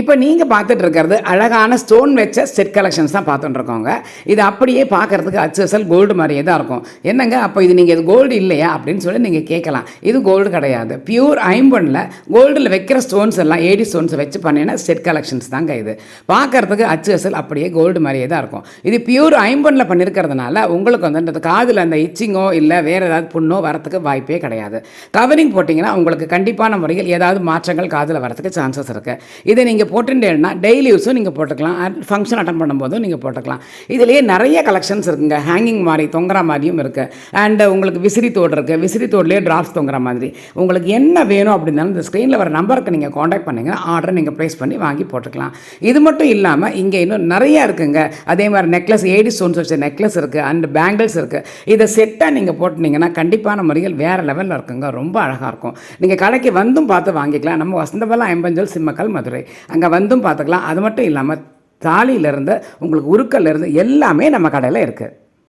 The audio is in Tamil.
இப்போ நீங்கள் பார்த்துட்டு இருக்கிறது அழகான ஸ்டோன் வச்ச செட் கலெக்ஷன்ஸ் தான் பார்த்துட்டு இருக்கோங்க. இது அப்படியே பார்க்கறதுக்கு அச்சசல் கோல்டு மாதிரியே தான் இருக்கும். என்னங்க? அப்போ இது நீங்கள் இது கோல்டு இல்லையா? அப்படின்னு சொல்லி நீங்கள் கேட்கலாம். இது கோல்டு கிடையாது. பியூர் ஐம்பனில் கோல்டில் வைக்கிற ஸ்டோன்ஸ் எல்லாம் ஏடி ஸ்டோன்ஸ் வச்சு பண்ணின செட் கலெக்ஷன்ஸ் தாங்க இது. பார்க்கறதுக்கு அச்சசல் அப்படியே கோல்டு மாதிரியே தான் இருக்கும். இது பியூர் ஐம்பனில் பண்ணியிருக்கிறதுனால உங்களுக்கு வந்து அந்த காதில் அந்த இச்சிங்கோ இல்லை வேறு ஏதாவது புண்ணோ வரத்துக்கு வாய்ப்பே கிடையாது. கவரிங் போட்டிங்கன்னா உங்களுக்கு கண்டிப்பான முறையில் ஏதாவது மாற்றங்கள் காதில் வரத்துக்கு சான்சஸ் இருக்குது இதை நீங்கள் போட்டுட்டேன்னா டெய்லி யூஸும் நீங்கள் போட்டுக்கலாம். ஃபங்க்ஷன் அட்டன் பண்ணும்போதும் நீங்கள் போட்டுக்கலாம். இதுலேயே நிறைய கலெக்ஷன்ஸ் இருக்குங்க. ஹேங்கிங் மாதிரி தொங்குற மாதிரியும் இருக்குது அண்டு உங்களுக்கு விசிறி தோடு இருக்குது விசிறி தோடுலேயே ட்ராப்ஸ் தொங்குற மாதிரி. உங்களுக்கு என்ன வேணும் அப்படின்னாலும் இந்த ஸ்க்ரீனில் வர நம்பருக்கு நீங்கள் காண்டாக்ட் பண்ணிங்கன்னா ஆர்டர் நீங்கள் ப்ளேஸ் பண்ணி வாங்கி போட்டுக்கலாம். இது மட்டும் இல்லாமல் இங்கே இன்னும் நிறைய இருக்குங்க. அதே மாதிரி நெக்லஸ் ஏடி ஸ்டோன்ஸ் வச்ச நெக்லஸ் இருக்குது அண்ட் பேங்கிள்ஸ் இருக்குது இதை செட்டாக நீங்கள் போட்டுனீங்கன்னா கண்டிப்பான முறையில் வேறு லெவலில் இருக்குங்க. ரொம்ப அழகாக இருக்கும். நீங்கள் கடைக்கு வந்தும் பார்த்து வாங்கிக்கலாம். நம்ம வசந்தபலம் ஐம்பஞ்சல் சிம்மக்கல் மதுரை. அங்கே வந்தும் பார்த்துக்கலாம். அது மட்டும் இல்லாமல் தாலியிலேருந்து உங்களுக்கு உருக்கல்லேருந்து எல்லாமே நம்ம கடையில் இருக்குது